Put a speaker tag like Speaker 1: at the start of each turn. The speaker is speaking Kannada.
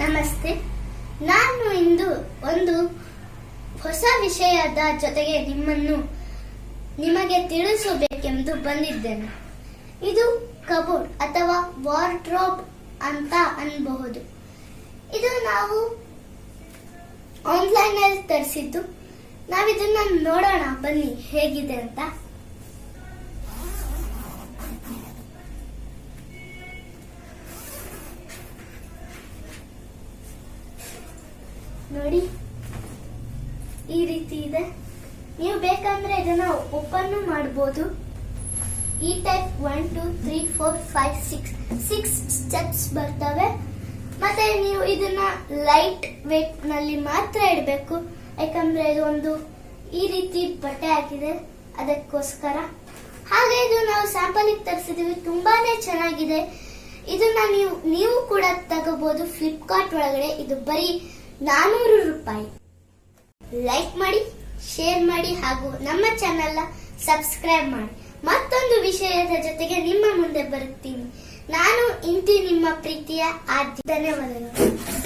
Speaker 1: ನಮಸ್ತೆ. ನಾನು ಇಂದು ಒಂದು ಹೊಸ ವಿಷಯದ ಜೊತೆಗೆ ನಿಮ್ಮನ್ನು ನಿಮಗೆ ತಿಳಿಸಬೇಕೆಂದು ಬಂದಿದ್ದೇನೆ. ಇದು ಕಬೋರ್ಡ್ ಅಥವಾ ವಾರ್ಡ್ರೋಬ್ ಅಂತ ಅನ್ಬಹುದು. ಇದು ನಾವು ಆನ್ಲೈನ್ ಅಲ್ಲಿ ತರಿಸಿದ್ದು. ನಾವಿದನ್ನ ನೋಡೋಣ. ಬನ್ನಿ, ಹೇಗಿದೆ ಅಂತ. ನೋಡಿ. ಈ ರೀತಿ ಇದೆ. ನೀವು ಬೇಕಂದ್ರೆ ಇದನ್ನ ಓಪನ್ ಮಾಡಬಹುದು ಈ type one two three four five six six steps ಬರ್ತವೆ. ಮತ್ತೆ ನೀವು ಇದನ್ನ ಲೈಟ್ ವೇಟ್ನಲ್ಲಿ ಮಾತ್ರ ಇಡಬೇಕು. ಯಾಕಂದ್ರೆ ಇದು ಒಂದು ಈ ರೀತಿ ಬಟ್ಟೆ ಹಾಕಿದೆ ಅದಕ್ಕೋಸ್ಕರ. ಹಾಗೆ ಇದು ನಾವು ಸ್ಯಾಂಪಲ್ ತರಿಸಿದೀವಿ. ತುಂಬಾನೇ ಚೆನ್ನಾಗಿದೆ. ಇದನ್ನ ನೀವು ನೀವು ಕೂಡ ತಗೋಬಹುದು ಫ್ಲಿಪ್ಕಾರ್ಟ್ ಒಳಗಡೆ. ಇದು ಬರೀ ನಾನೂರು ರೂಪಾಯಿ. ಲೈಕ್ ಮಾಡಿ ಶೇರ್ ಮಾಡಿ ಹಾಗೂ ನಮ್ಮ ಚಾನೆಲ್ ಸಬ್ಸ್ಕ್ರೈಬ್ ಮಾಡಿ. ಮತ್ತೊಂದು ವಿಷಯದ ಜೊತೆಗೆ ನಿಮ್ಮ ಮುಂದೆ ಬರುತ್ತೀನಿ. ನಾನು ಇಂತಿ ನಿಮ್ಮ ಪ್ರೀತಿಯ ಆದ್ಯ ಧನ್ಯವಾದಗಳು.